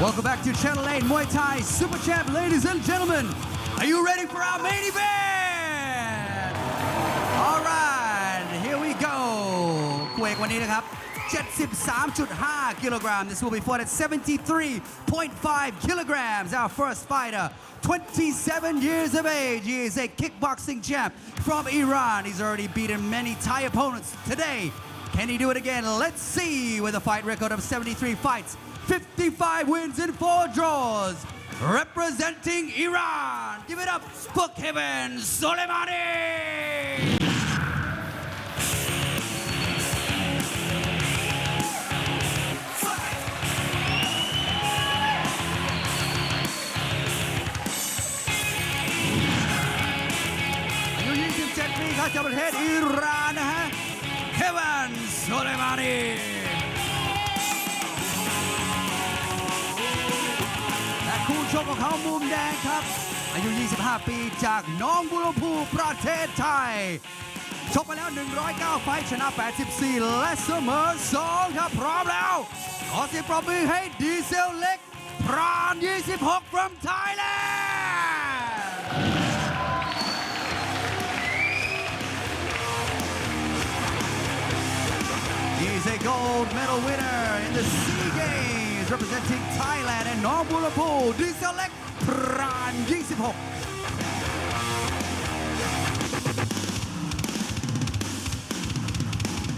Welcome back to Channel 8 Muay Thai Super Champ, ladies and gentlemen. Are you ready for our main event? All right, here we go. คู่เอกวันนี้นะครับ 73.5 กิโลกรัม This will be fought at 73.5 kilograms. Our first fighter, 27 years of age. He is a kickboxing champ from Iran. He's already beaten many Thai opponents today. Can he do it again? Let's see with a fight record of 73 fights, 55 wins and 4 draws. Representing Iran, give it up for Kevin Soleimani! อายุ 27 ปีครับจากประเทศอิหร่านนะฮะ เควันโซเลมานี กของเขามุมแดงครับ อายุ 25 ปีจากน้องบุรพูประเทศไทย ชกไปแล้ว 109 ไฟชนะ 84 และเสมอ 2 ครับ พร้อมแล้ว ขอเสียงปรบมือให้ดีเซลเล็ก พราน 26 from Thailand He's a gold medal winner in the representing Thailand and Nong Bulapur Diesel Leg Pran 26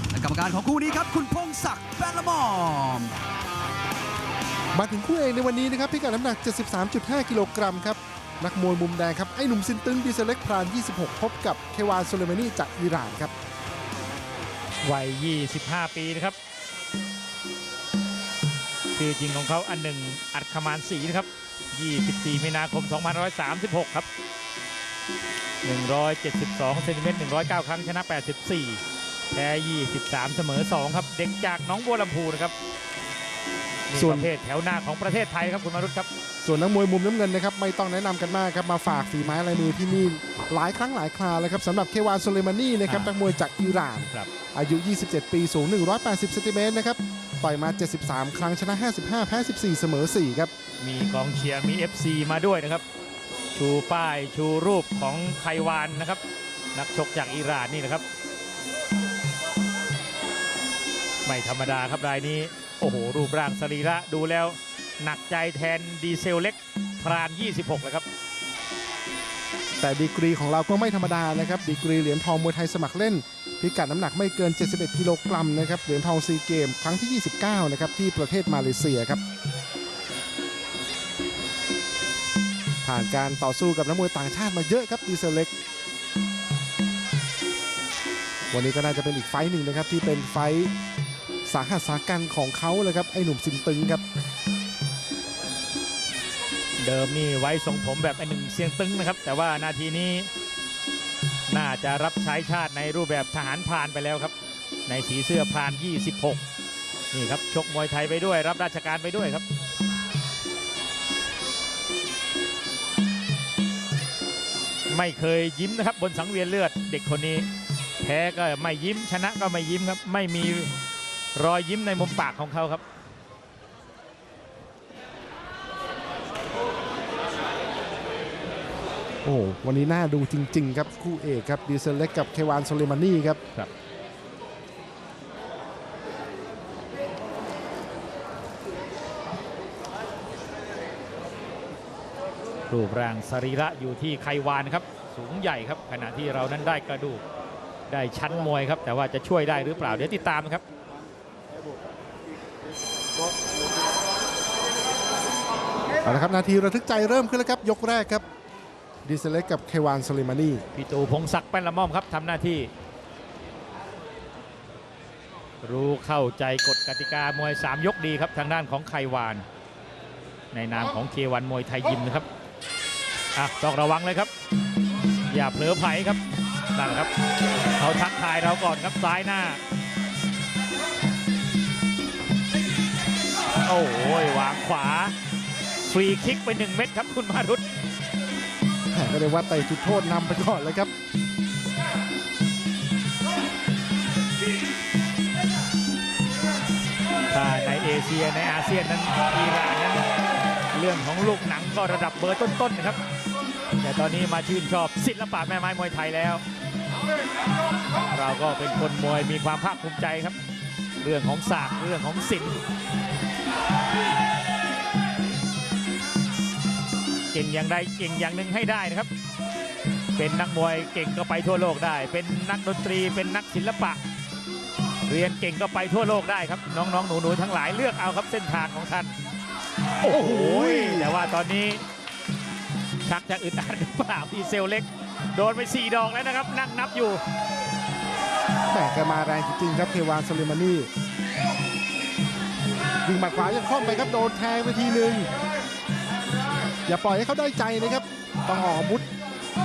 และกรรมการของคู่นี้ครับ คุณพงศักดิ์แปนละมอม มาถึงคู่เอกในวันนี้นะครับพิกัดน้ำหนัก 73.5 กิโลกรัมครับ นักมวยมุมแดงครับ ไอ้หนุ่มซินตึงดีเซลเล็กพราน 26 พบกับเควานโซเลมานีจากอิหร่านครับ วัย 25 ปีนะครับ ชื่อจริงของเขาอันหนึ่งอัดขมานศรีนะครับ 24 มีนาคม 2536 ครับ 172เซนติเมตร109 ครั้งชนะ 84 แพ้ 23 เสมอ 2 ครับ เด็กจากหน้องบัวลำพูนะครับนี่ส่วนประเภทแถวหน้าของประเทศไทยครับคุณมารุตครับ ส่วนนักมวยมุมน้ำเงินนะครับไม่ต้องแนะนำกันมากครับมาฝากฝีไม้ลายมือที่นี่หลายครั้งหลายคราแล้วครับสำหรับเควานโซเลมานีนะครับอ่านันักมวยจากอิหร่านครับอายุ 27 ปีสูง 180เซนติเมตรนะครับ ต่อยมา 73 ครั้งชนะ 55 แพ้ 14 เสมอ 4 ครับ มีกองเชียร์มี FC มาด้วยนะครับ ชูป้ายชูรูปของไควานนะครับ นักชกจากอิหร่านนี่นะครับ ไม่ธรรมดาครับรายนี้ โอ้โห รูปร่างสรีระดูแล้ว หนักใจแทนดีเซลเล็กพราน 26เลยครับแต่ดีกรีของเราก็ไม่ธรรมดานะครับ ดีกรีเหรียญทองมวยไทยสมัครเล่น พิกัดน้ำหนักไม่เกิน 71 กิโลกรัมนะครับเหรียญทองซีเกมครั้งที่ 29 นะครับที่ประเทศมาเลเซียครับ ผ่านการต่อสู้กับนักมวยต่างชาติมาเยอะครับดีเซลเล็ก วันนี้ก็น่าจะเป็นอีกไฟต์หนึ่งนะครับที่เป็นไฟต์สาหัสสากันของเขาเลยครับไอ้หนุ่มซินตึงครับเดิมนี่ไว้ทรงผมแบบไอ้หนึ่งเสียงตึงนะครับ แต่ว่านาทีนี้ น่าจะรับใช้ชาติในรูปแบบทหารพรานไปแล้วครับ ในสีเสื้อพราน 26 นี่ครับชกมวยไทยไปด้วย รับราชการไปด้วยครับไม่เคยยิ้มนะครับบนสังเวียนเลือดเด็กคนนี้ แพ้ก็ไม่ยิ้มชนะก็ไม่ยิ้มครับ ไม่มีรอยยิ้มในมุมปากของเขาครับ โอ้โหวันนี้น่าดูจริง ๆ ครับ คู่เอกครับดีเซลเล็กกับเควานโซเลมานีครับครับ รูปร่างสรีระอยู่ที่ไควานครับ สูงใหญ่ครับ ขณะที่เรานั้นได้กระดูกได้ชั้นมวยครับ แต่ว่าจะช่วยได้หรือเปล่า เดี๋ยวติดตามครับเอาละครับนาทีระทึกใจเริ่มขึ้นแล้วครับ ยกแรกครับ ดีเซลเล็กกับเควานโซเลมานีพี่ตูพงศักดิ์แป้นละม่อมครับทำหน้าที่ รู้เข้าใจกฎกติกามวย 3 ยกดีครับทางด้านของไควาน ในนามของเควันมวยไทยยิมนะครับอะต้องระวังเลยครับ อย่าเผลอไผครับนั่นครับเขาทักทายเราก่อนครับซ้ายหน้า โอ้โหวางขวา ฟรีคิกไปหนึ่งเม็ดครับคุณมารุต ก็เรียว่าเตะจุดโทษนำไปก่อนเลยครับถ้าในเอเชียในอาเซียนนั้นอิหร่านนั้นเรื่องของลูกหนังก็ระดับเบอร์ต้นๆนะครับ แต่ตอนนี้มาชื่นชอบศิลปะแม่ไม้มวยไทยแล้ว เราก็เป็นคนมวยมีความภาคภูมิใจครับ เรื่องของศาสตร์เรื่องของศิลป์ เก่งอย่างใดเก่งอย่างหนึ่งให้ได้นะครับ เป็นนักมวยเก่งก็ไปทั่วโลกได้ เป็นนักดนตรีเป็นนักศิลปะ เรียนเก่งก็ไปทั่วโลกได้ครับ น้องๆหนูๆทั้งหลายเลือกเอาครับเส้นทางของท่าน โอ้โหแต่ว่าตอนนี้ชักจะอึดอัดหรือเปล่าดีเซลเล็ก โดนไป4ดอกแล้วนะครับ นั่งนับอยู่แหมแกมาแรงจริงๆครับเทวานโซเลมานียิงหมัดขวายังคล่อมไปครับโดนแทงไปทีหนึ่ง อย่าปล่อยให้เขาได้ใจนะครับ ต้องออกอาวุธ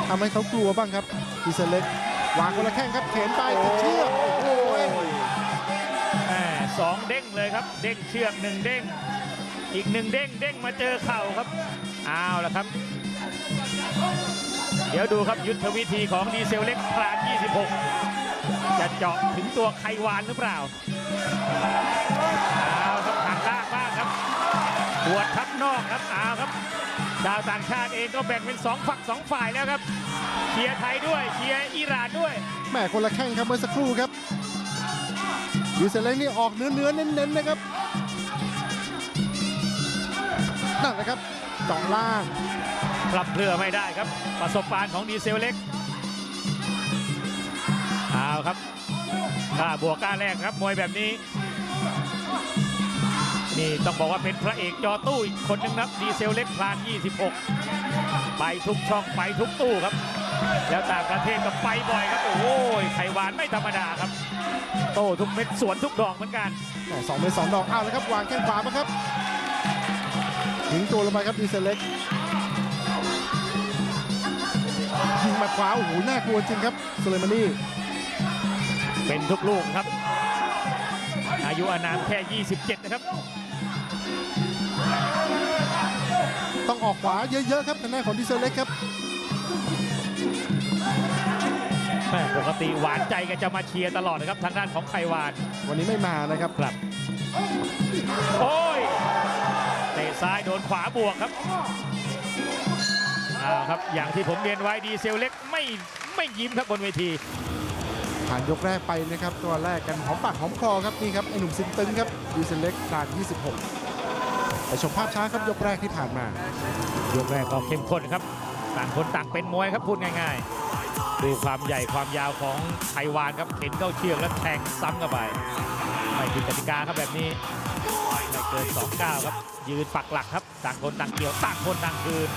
ทำให้เขากลัวบ้างครับดีเซลเล็กวางคนละแข้งครับเข็นไปติดเชือกโอ้โหแหม่สองเด้งเลยครับ เด้งเชือกหนึ่งเด้ง อีกหนึ่งเด้งเด้งมาเจอเข่าครับเอาวละครับ เดี๋ยวดูครับยุทธวิธีของดีเซลเล็กพราน26 จะเจาะถึงตัวไขวานหรือเปล่าเอาวครับทางล่างบ้างครับปวดทับนอกครับเอาวครับ ชาวต่างชาติเองก็แบ่งเป็นสองฝักสองฝ่ายแล้วครับเชียร์ไทยด้วยเชียร์อิหร่านด้วยแหมคนละแข้งครับเมื่อสักครู่ครับดีเซลเล็กนี่ออกเนื้อเนื้อๆเน้นๆนะครับนั่นแหละครับเจาะล่างปรับเพื่อไม่ได้ครับ ประสบการณ์ของดีเซลเล็กเอาครับกล้าบวกกล้าแรกครับมวยแบบนี้ นี่ต้องบอกว่าเป็นพระเอกจอตู้อีกคนหนึงครับดีเซลเล็กพลาน 26 ไปทุกช่องไปทุกตู้ครับ แล้วต่างประเทศก็ไปบ่อยครับ โอ้โหไขหวานไม่ธรรมดาครับ โต้ทุกเม็ดสวนทุกดอกเหมือนกันแหม่สองเป็นสองดอกอ้าวแล้วครับวางแข้งขวามาครับยิงตัวลงไปครับดีเซลเล็กยิงหมัดขวาโอ้โหน่ากลัวจริงครับโซเลมานีเป็นทุกลูกครับ อายุอานามแค่ 27 นะครับ องออกขวาเยอะๆครับทางด้านของดีเซลเล็กครับแม่ปกติหวานใจก็จะมาเชียร์ตลอดนะครับทางด้านของไขวานวันนี้ไม่มานะครับครับ โอ้ยเตะซ้ายโดนขวาบวกครับเอาครับอย่างที่ผมเรียนไว้ดีเซลเล็กไม่ไม่ยิ้มครับบนเวทีผ่านยกแรกไปนะครับ ตัวแรกกันหอมปากหอมคอครับนี่ครับไอหนุ่มซินตึงครับดีเซลเล็กด่าน 26 ไปชมภาพช้าครับยกแรกที่ผ่านมายกแรกก็เข้มข้นครับต่างคนต่างเป็นมวยครับพูดง่ายๆ ดูความใหญ่ความยาวของไทวานครับเข็นเข้าเชือกแล้วแทงซ้ำเข้าไปไม่ผิดกติกาครับแบบนี้ไม่เกิน2ก้าวครับ ยืนปักหลักครับ ต่างคนต่างเกี่ยวต่างคนต่างคืน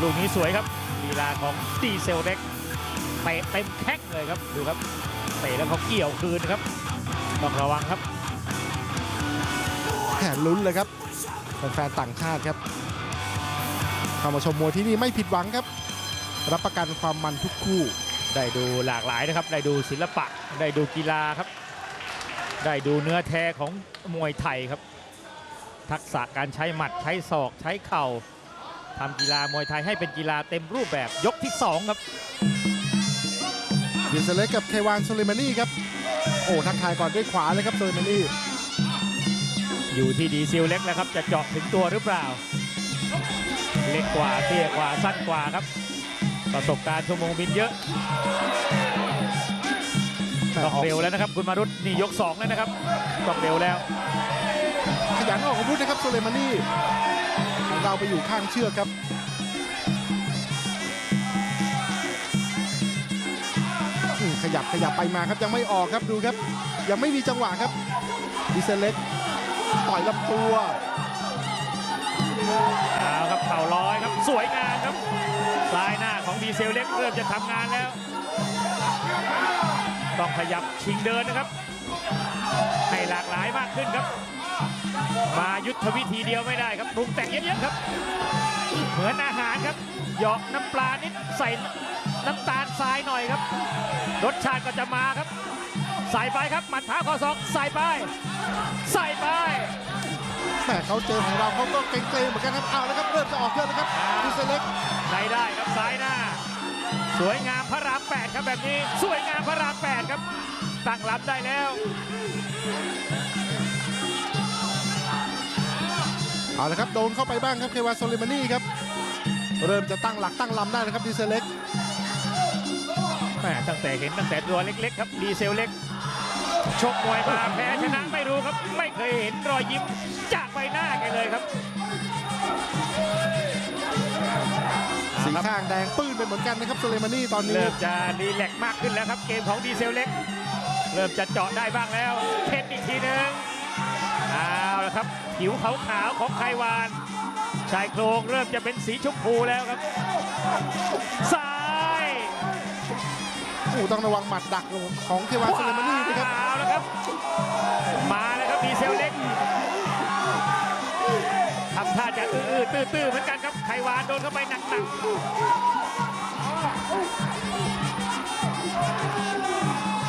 ลูกนี้สวยครับลีลาของดีเซลเล็กเตะเต็มแข้งเลยครับดูครับเตะแล้วเขาเกี่ยวคืนนะครับต้องระวังครับแข่ลุ้นเลยครับ แฟนๆต่างชาติครับเข้ามาชมมวยที่นี่ไม่ผิดหวังครับ รับประกันความมันทุกคู่ ได้ดูหลากหลายนะครับ ได้ดูศิลปะ ได้ดูกีฬาครับ ได้ดูเนื้อแท้ของมวยไทยครับ ทักษะการใช้หมัดใช้ศอกใช้เข่าทำกีฬามวยไทยให้เป็นกีฬาเต็มรูปแบบยกที่ 2 ครับดีเซลเล็กกับเควานโซเลมานีครับ โอ้ทักทายก่อนด้วยขวาเลยครับโซเลมานี อยู่ที่ดีซิลเล็กแล้วครับ จะเจาะถึงตัวหรือเปล่า เล็กกว่าเตี้ยกว่าสั้นกว่าครับ ประสบการณ์ชั่วโมงบินเยอะต้องออกเร็วแล้วนะครับ คุณมารุตนี่ยก 2 แล้วนะครับต้องเร็วแล้ว ขยันออกอาวุธนะครับโซเลมานีของเราไปอยู่ข้างเชือกครับขยับขยับไปมาครับยังไม่ออกครับดูครับ ยังไม่มีจังหวะครับดีเซลเล็ก ต่อยลำตัวเอาครับเข่าร้อยครับสวยงามครับซ้ายหน้าของดีเซลเล็กเริ่มจะทำงานแล้ว ต้องขยับชิงเดินนะครับ ให้หลากหลายมากขึ้นครับ มายุทธวิธีเดียวไม่ได้ครับปรุงแต่งเยอะๆครับ เหมือนอาหารครับหยาะน้ำปลานิดใส่น้ำตาลทรายหน่อยครับรสชาติก็จะมาครับ ใส่ไปครับหมัดเท้าข้อศอกใส่ไป ใส่ไปแหมเขาเจอของเราเขาก็เกรงๆเหมือนกันครับเอาแล้วครับเริ่มจะออกเยอะแล้วครับดีเซลเล็กใช้ได้ครับซ้ายหน้า สวยงามพระรามแปดครับแบบนี้ สวยงามพระรามแปดครับตั้งรับได้แล้วเอาละครับโดนเข้าไปบ้างครับเควาโซเลมานี่ครับเริ่มจะตั้งหลักตั้งลำได้นะครับดีเซลเล็กแม่ตั้งแต่เห็นตั้งแต่ตัวเล็กๆครับดีเซลเล็ก ชกมวยมาแพ้ชนะไม่รู้ครับ ไม่เคยเห็นรอยยิ้มจากใบหน้าแกเลยครับสีอ่าครับข้างแดงปื้นไปเหมือนกันนะครับโซเลมานี่ตอนนี้เริ่มจะรีแลกซ์มากขึ้นแล้วครับ เกมของดีเซลเล็ก เริ่มจะเจาะได้บ้างแล้วเทนอีกทีหนึงเอาละครับ ผิวขาวๆของไควานชายโครงเริ่มจะเป็นสีชมพูแล้วครับซ้าย โอ้ต้องระวังหมัดดักของเควาโซเลมานี่นะครับเอาละครับ มาแล้วครับดีเซลเล็กทำท่าจะอื้อๆตื้อๆเหมือนกันครับไควานโดนเข้าไปหนัก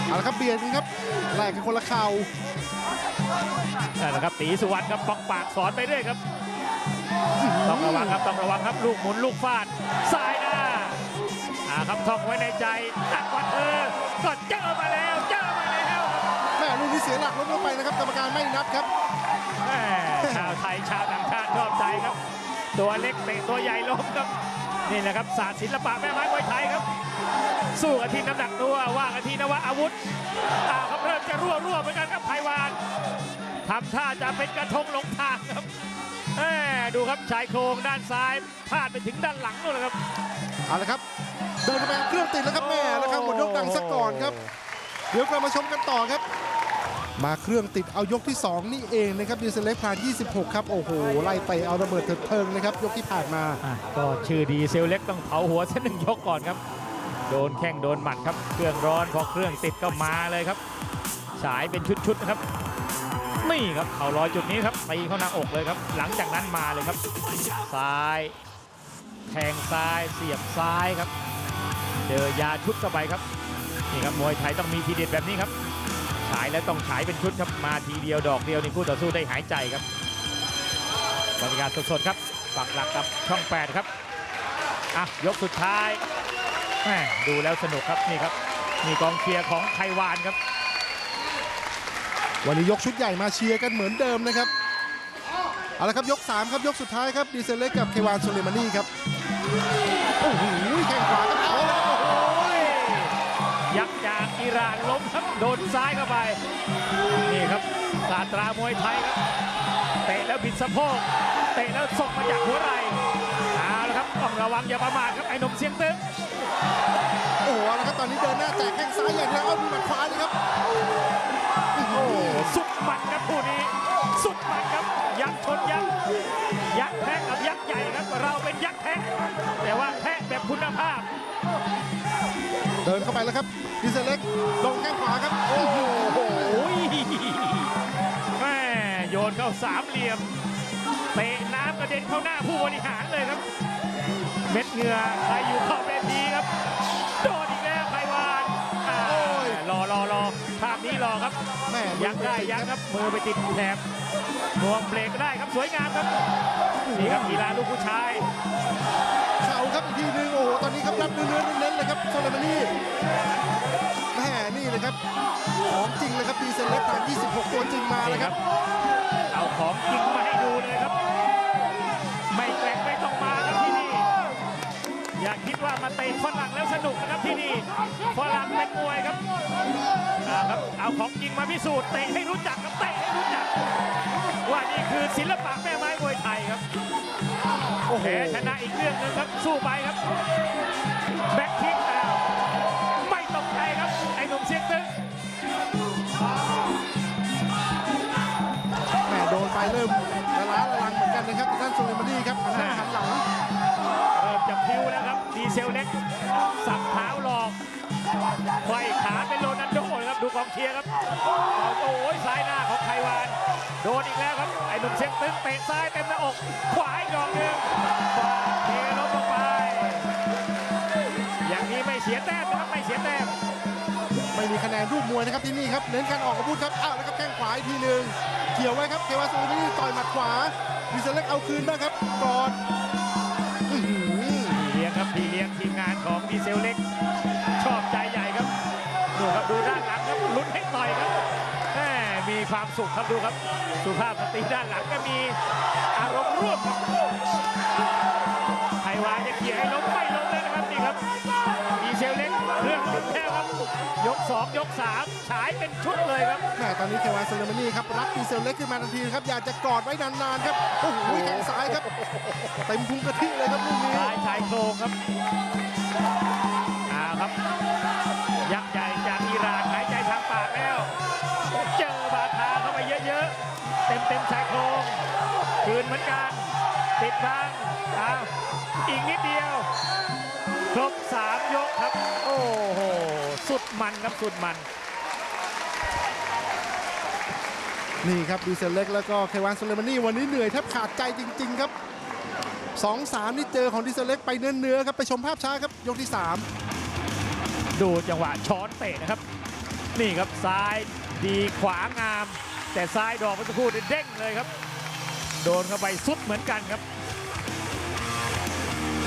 เอาละครับเบียดกันครับแลกกันคนละเข่าๆนั่นแหละครับตีสุวรรณครับปอกปากสอนไปเรื่อยครับ ต้องระวังครับต้องระวังครับลูกหมุนลูกฟาดซ้ายหน้าอ่า ครับท่องไว้ในใจหนักกว่าเธอก็เจอมาแล้วเจอมาแล้วครับแม่ลูกนี้เสียหลักล้มลงไปนะครับกรรมการไม่นับครับแม่ชาวไทยชาวต่างชาติชอบใจครับ ตัวเล็กเตะตัวใหญ่ล้มครับนี่แหละครับศาสตร์ศิลปะแม่ไม้มวยไทยครับ สู้กันที่น้ำหนักตัวว่ากันที่นวะอาวุธอ่าครับเริ่มจะรั่วรั่วเหมือนกันครับไพวานทำท่าจะเป็นกระทงหลงทางครับแหม่ดูครับชายโครงด้านซ้ายพลาดไปถึงด้านหลังนู่นเลยครับเอาละครับ เดินเข้าไปเครื่องติดแล้วครับแม่แล้วครับหมดยกดังซะก่อนครับ เดี๋ยวกลับมาชมกันต่อครับ มาเครื่องติดเอายกที่ 2 นี่เองนะครับดีเซลเล็กผ่าน26 ครับโอ้โหไล่เตะเอาระเบิดเถิดเทิงนะครับยกที่ผ่านมา อะก็ชื่อดีเซลเล็กต้องเผาหัวเส้นหนึ่งยกก่อนครับ โดนแข้งโดนหมัดครับเครื่องร้อนพอเครื่องติดก็มาเลยครับฉายเป็นชุดๆนะครับนี่ครับเขารอยจุดนี้ครับตีเข้าหน้าอกเลยครับ หลังจากนั้นมาเลยครับซ้าย แทงซ้ายเสียบซ้ายครับ เจอยาชุดเข้าไปครับนี่ครับมวยไทยต้องมีทีเด็ดแบบนี้ครับฉายแล้วต้องฉายเป็นชุดครับมาทีเดียวดอกเดียวนี่คู่ต่อสู้ได้หายใจครับบรรยากาศสดๆครับปักหลักกับช่อง 8 ครับอะยกสุดท้ายแหม่ดูแล้วสนุกครับนี่ครับนี่กองเชียร์ของไทยวานครับ วันนี้ยกชุดใหญ่มาเชียร์กันเหมือนเดิมนะครับเอาละครับยก 3 ครับยกสุดท้ายครับดีเซลเล็กกับเควานโซเลมานี่ครับโอ้โหแข้งขวาครับ ร่านล้มครับโดนซ้ายเข้าไป นี่ครับศาสตรามวยไทยครับเตะแล้วบิดสะโพกเตะแล้วส่งมาจากหัวไหล่เอาละครับต้องระวังอย่าประมาทครับไอ้หนุ่มเสียงตึงโอ้โหเอาละครับตอนนี้เดินหน้าแจกแข้งซ้ายอย่างเดียวเอามีหมัดขวาเลยครับ โอ้โหสุดมันครับคู่นี้ สุดมันครับ ยักษ์ชนยักษ์ยักษ์แพ้กับยักษ์ใหญ่ครับ เราเป็นยักษ์แพ้แต่ว่าแพ้แบบคุณภาพ เดินเข้าไปแล้วครับดีเซลเล็กลงแข้งขวาครับ โอ้โหโอ้ยแม่โยนเข้าสามเหลี่ยมเตะน้ำกระเด็นเข้าหน้าผู้บริหารเลยครับ เม็ดเหงื่อใครอยู่ขอบเวทีครับ โดน นี้รอครับแม่ยักได้ยักครับมือไปติดแถบงวงเบรกได้ครับสวยงามครับนี่ครับกีฬาลูกผู้ชายเข่าครับอีกทีหนึงโอ้โหตอนนี้ครับรับเนื้อๆเน้นๆเลยครับโซเลมานี่แม่นี่เลยครับของจริงเลยครับดีเซลเล็กผ่าน26 ตัวจริงมานี่แล้วคครัรับบเอาของจริงมาให้ดูเลยครับ ไม่แกร่ ว่ามาเตะฝรั่งแล้วสนุกนะครับที่นี่ฝรั่งเป็นมวยครับอ่าครับเอาของจริงมาพิสูจน์เตะให้รู้จักครับเตะให้รู้จัก ว่านี่คือศิลปะแม่ไม้มวยไทยครับโอ้โหแพ้ชนะอีกเรื่องหนึงครับสู้ไปครับแบ็คคิกอ้าวไม่ตกใจครับไอ้หนุ่มเสียงตึงแม่โดนไปเริ่มละล้าละลังเหมือนกันนะครับท่านโซเลมานี่ครับหันหน้าหันหลัง เริ่มจะพิ้วแล้วครับ ดีเซลเล็ก สับเท้าหลอกไขว้ขาเป็นโรนัลโดครับ ดูกองเชียร์ครับ โอ้ยซ้ายหน้าของไทวาน โดนอีกแล้วครับ ไอ้หนุ่มเสียงตึงเตะซ้ายเต็มหน้าอก ขวาอีกดอกหนึ่งเทล้มลงไป อย่างนี้ไม่เสียแต้มนะครับ ไม่เสียแต้ม ไม่มีคะแนนรูปมวยนะครับที่นี่ครับ เน้นการออกอาวุธครับ อ้าวแล้วครับแข้งขวาอีกทีหนึ่งเกี่ยวไว้ครับ เควาโซลี่ต่อยหมัดขวาดีเซลเล็กเอาคืนบ้างครับกอด พี่เลี้ยงทีมงานของดีเซลเล็ก ชอบใจใหญ่ครับ ดูครับดูด้านหลังครับลุ้นให้ต่อยครับแม่มมีความสุขครับดูครับ สุภาพสตรีด้านหลังก็มีอารมณ์ร่วมไทยวานจะเขี่ยให้ล้มไม่ล้มแล้วนะครับนี่ครับ เซลเล็กเครื่องติดแล้วครับ ยก 2 ยก 3 ฉายเป็นชุดเลยครับแม่ตอนนี้เควานเซเลมานี่ครับรับดีเซลเล็กขึ้นมาทันทีครับอยากจะกอดไว้นานๆครับโอ้โหแข้งซ้ายครับเต็มพุงกะทิเลยครับลูกนี้ซ้ายชายโครงครับเอาครับ ยักษ์ใหญ่จากอิหร่านหายใจทางปากแล้ว เจอบาทาเข้าไปเยอะๆ เต็มเต็มๆชายโครงคืนเหมือนกันติดบังเอาอีกนิดเดียว ครบ 3 ยกครับ โอ้โห สุดมันครับ สุดมัน นี่ครับดีเซลเล็กแล้วก็เควานเซเลมานี่วันนี้เหนื่อยแทบขาดใจจริง ๆ ครับสองสามนี่เจอของดีเซลเล็กไปเนื้อๆครับ ไปชมภาพช้าครับ ยกที่สามดูจังหวะช้อนเตะนะครับ นี่ครับซ้ายดีขวางาม แต่ซ้ายดอกเมื่อสักครู่เนี่ยเด้งเลยครับ โดนเข้าไปสุดเหมือนกันครับ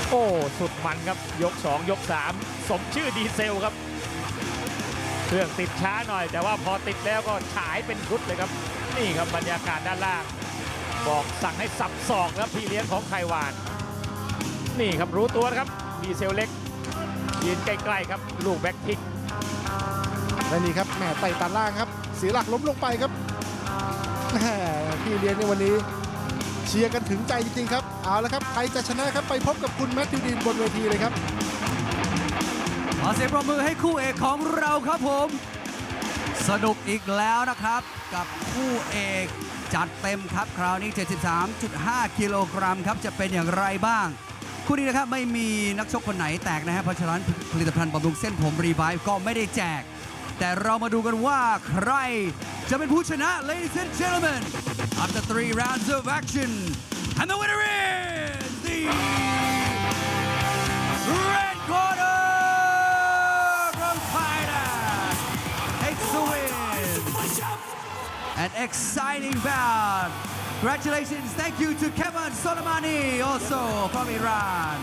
โอ้สุดมันครับยก 2 ยก 3 สมชื่อดีเซลครับ เครื่องติดช้าหน่อย แต่ว่าพอติดแล้วก็ฉายเป็นชุดเลยครับ นี่ครับบรรยากาศด้านล่าง บอกสั่งให้สับศอกครับพี่เลี้ยงของไขวาน นี่ครับรู้ตัวครับดีเซลเล็กยืนใกล้ๆครับลูกแบ็คคิกและนี่ครับแหมไต่ตัดล่างครับเสียหลักล้มลงไปครับแหมพี่เลี้ยงในวันนี้ เชียร์กันถึงใจจริงๆครับ เอาละครับ ใครจะชนะครับ ไปพบกับคุณแมทธิวดีนบนเวทีเลยครับ ขอเสียงปรบมือให้คู่เอกของเราครับผม สนุกอีกแล้วนะครับ กับคู่เอกจัดเต็มครับ คราวนี้ 73.5 กิโลกรัมครับ จะเป็นอย่างไรบ้าง คู่นี้นะครับ ไม่มีนักชกคนไหนแตกนะฮะเพราะฉะนั้นผลิตภัณฑ์บำรุงเส้นผมรีไวฟ์ก็ไม่ได้แจก แต่เรามาดูกันว่าใครจะเป็นผู้ชนะ ladies and gentlemen after three rounds of action and the winner is the Red corner from Thailand takes the win. An exciting bout. Congratulations. Thank you to Kevin Soleimani, also from Iran.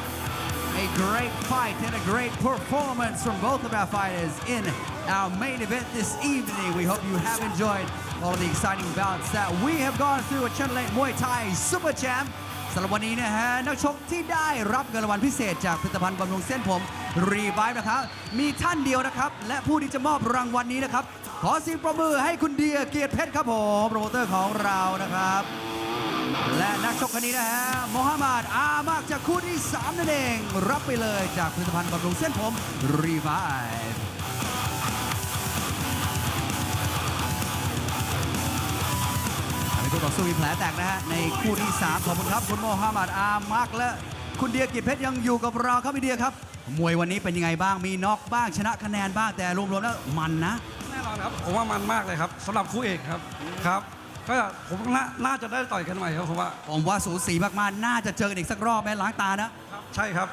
A great fight and a great performance from both of our fighters in our main event this evening. We hope you have enjoyed all of the exciting bouts that we have gone through at Channel 8 Muay Thai Super Champ สำหรับวันนี้นะฮะนักชกที่ได้รับเงินรางวัลพิเศษจากผลิตภัณฑ์บำรุงเส้นผมรีไวฟ์นะครับ มีท่านเดียวนะครับ และผู้ที่จะมอบรางวัลนี้นะครับ ขอเสียงประมือให้คุณเดียเกียรติเพชรครับผมโปรโมเตอร์ของเรานะครับ และนักชกคนนี้นะฮะมฮัมหมัดอามากจากคู่ที่3นั่นเอง รับไปเลยจากผลิตภัณฑ์บำรุงเส้นผมรีไวฟ์ คู่ต่อสู้มีแผลแตกนะฮะ ในคู่ที่ 3 ขอบคุณครับ คุณโมฮัมหมัดอามักและคุณเดียกิจเพชรยังอยู่กับเราครับพี่เดียครับ มวยวันนี้เป็นยังไงบ้างมีน็อกบ้างชนะคะแนนบ้างแต่รวมๆแล้วมันนะ แน่นอนครับผมว่ามันมากเลยครับสำหรับคู่เอกครับครับ ก็ผมน่าน่าจะได้ต่อยกันใหม่ครับผมว่าผมว่าสูสีมากๆ น่าจะเจอกันอีกสักรอบแม่ล้างตานะใช่ครับ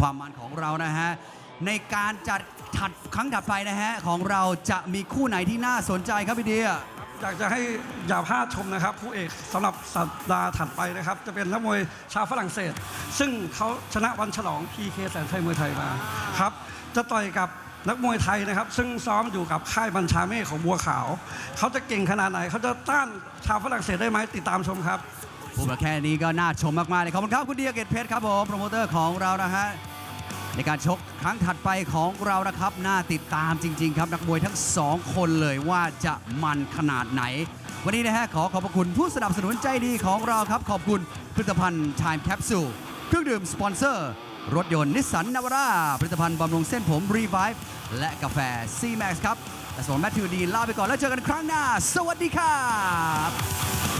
ความมันของเรานะฮะ ในการจัดถัดครั้งถัดไปนะฮะ ของเราจะมีคู่ไหนที่น่าสนใจครับพี่เดีย อยากจะให้อย่าพลาดชมนะครับคู่เอกสำหรับสัปดาห์ถัดไปนะครับ จะเป็นนักมวยชาวฝรั่งเศส ซึ่งเขาชนะวันฉลอง PK แสนชัยมวยไทยมาครับจะต่อยกับนักมวยไทยนะครับ ซึ่งซ้อมอยู่กับค่ายบัญชาเมฆของบัวขาว เขาจะเก่งขนาดไหน เขาจะต้านชาวฝรั่งเศสได้ไหมติดตามชมครับ พูดมาแค่นี้ก็น่าชมมากๆเลยขอบคุณครับคุณเดียเกตเพชรครับผมโปรโมเตอร์ของเรานะฮะ ในการชกครั้งถัดไปของเรานะครับน่าติดตามจริง ๆ ครับนักมวยทั้ง 2 คนเลยว่าจะมันขนาดไหน วันนี้นะฮะขอขอบพระคุณผู้สนับสนุนใจดีของเราครับ ขอบคุณผลิตภัณฑ์ Time Capsule เครื่องดื่มสปอนเซอร์ รถยนต์นิสสันนาวาร่าผลิตภัณฑ์บำรุงเส้นผม Revive และกาแฟ C-Max ครับและสมแมทธิวดีลาไปก่อนแล้วเจอกันครั้งหน้า สวัสดีครับ